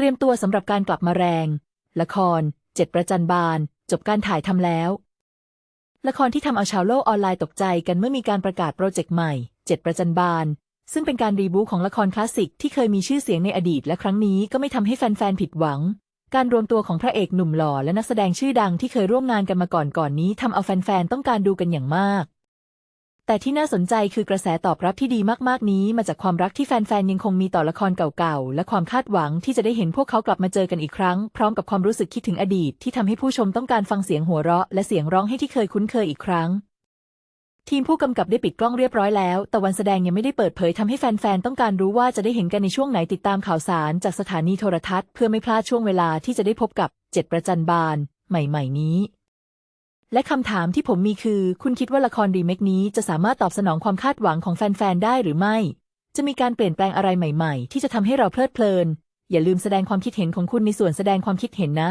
เตรียมตัวสำหรับการกลับมาแรง ละครเจ็ดประจันบาน จบการถ่ายทำแล้ว ละครที่ทำเอาชาวโลกออนไลน์ตกใจกันเมื่อมีการประกาศโปรเจกต์ใหม่เจ็ดประจันบาน ซึ่งเป็นการรีบูของละครคลาสสิกที่เคยมีชื่อเสียงในอดีตและครั้งนี้ก็ไม่ทำให้แฟนๆผิดหวัง การรวมตัวของพระเอกหนุ่มหล่อและนักแสดงชื่อดังที่เคยร่วมงานกันมาก่อนก่อนนี้ทำเอาแฟนๆต้องการดูกันอย่างมาก แต่ที่น่าสนใจคือกระแสตอบรับที่ดีมากๆนี้ มาจากความรักที่แฟนๆยังคงมีต่อละครเก่าๆ และความคาดหวังที่จะได้เห็นพวกเขากลับมาเจอกันอีกครั้ง พร้อมกับความรู้สึกคิดถึงอดีต ที่ทำให้ผู้ชมต้องการฟังเสียงหัวเราะ และเสียงร้องไห้ที่เคยคุ้นเคยอีกครั้ง ทีมผู้กำกับได้ปิดกล้องเรียบร้อยแล้ว แต่วันแสดงยังไม่ได้เปิดเผยทำให้แฟนๆต้องการรู้ว่าจะได้เห็นกันในช่วงไหนติดตามข่าวสาร จากสถานีโทรทัศน์เพื่อไม่พลาดช่วงเวลาที่จะได้พบกับเจ็ดประจันบานใหม่ ๆ นี้ และคำถามที่ผมมีคือ คุณคิดว่าละครรีเมคนี้จะสามารถตอบสนองความคาดหวังของแฟนๆได้หรือไม่ จะมีการเปลี่ยนแปลงอะไรใหม่ ๆ ที่จะทำให้เราเพลิดเพลิน อย่าลืมแสดงความคิดเห็นของคุณในส่วนแสดงความคิดเห็นนะ